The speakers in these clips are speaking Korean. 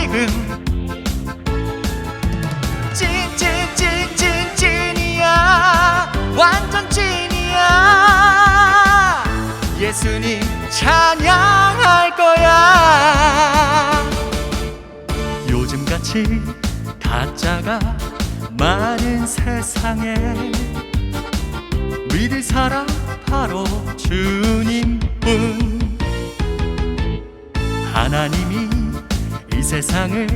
지금. 찐찐찐찐 찐이야. 완전 찐이야. 예수님 찬양할 거야. 요즘같이 가짜가 많은 세상에 믿을 사람 바로 주님뿐. 하나님이 이 세상을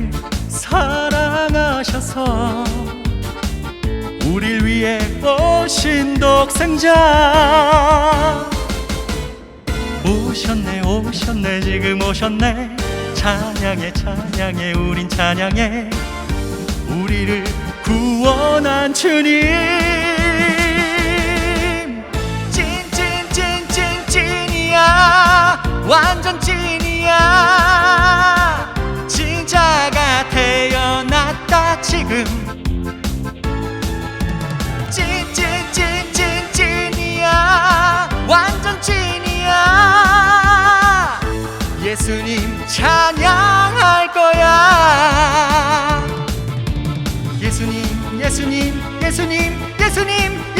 사랑하셔서 우릴 위해 오신 독생자. 오셨네 오셨네 지금 오셨네. 찬양해 찬양해 우린 찬양해. 우리를 구원한 주님. 찐찐찐찐 찐이야. 완전 찐이야 예수님 찬양할 거야. 예수님 예수님 예수님 예수님